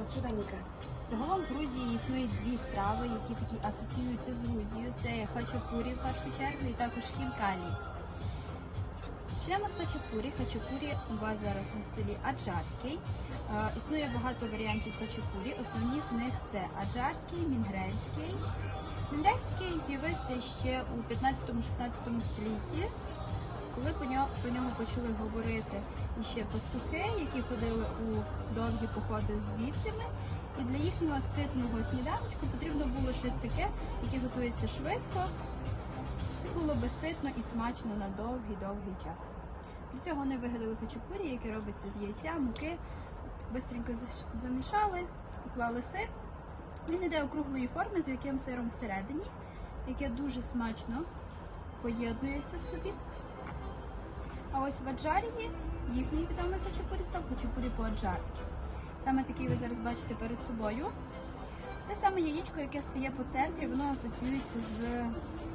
от сюди, Ніка. Загалом в Грузії існують дві страви, які такі асоціюються з Грузією. Це хачапурі в першу чергу і також хінкалі. Почнемо з хачапурі. Хачапурі у вас зараз на столі аджарський. Е, існує багато варіантів хачапурі. Основні з них це аджарський, мінгрельський. Мінгрельський з'явився ще у 15-16 столітті, коли про нього почали говорити іще пастухи, які ходили у довгі походи з вівцями. І для їхнього ситного сніданочку потрібно було щось таке, яке готується швидко, і було би ситно і смачно на довгий-довгий час. Для цього вони вигадали хачапурі, яке робиться з яйця, муки, бистренько замішали, поклали сир. Він іде округлої форми з яким сиром всередині, яке дуже смачно поєднується в собі. Ось в Аджарії їхній відомий хачапурі став хачапурі по-аджарськи. Саме такий ви зараз бачите перед собою. Це саме яєчко, яке стає по центрі, воно асоціюється з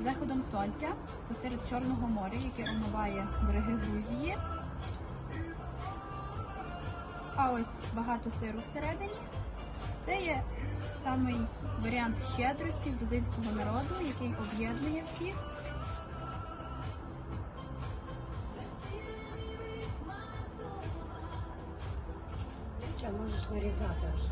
заходом сонця посеред Чорного моря, яке омиває береги Грузії. А ось багато сиру всередині. Це є самий варіант щедрості грузинського народу, який об'єднує всіх. можеш нарізати вже.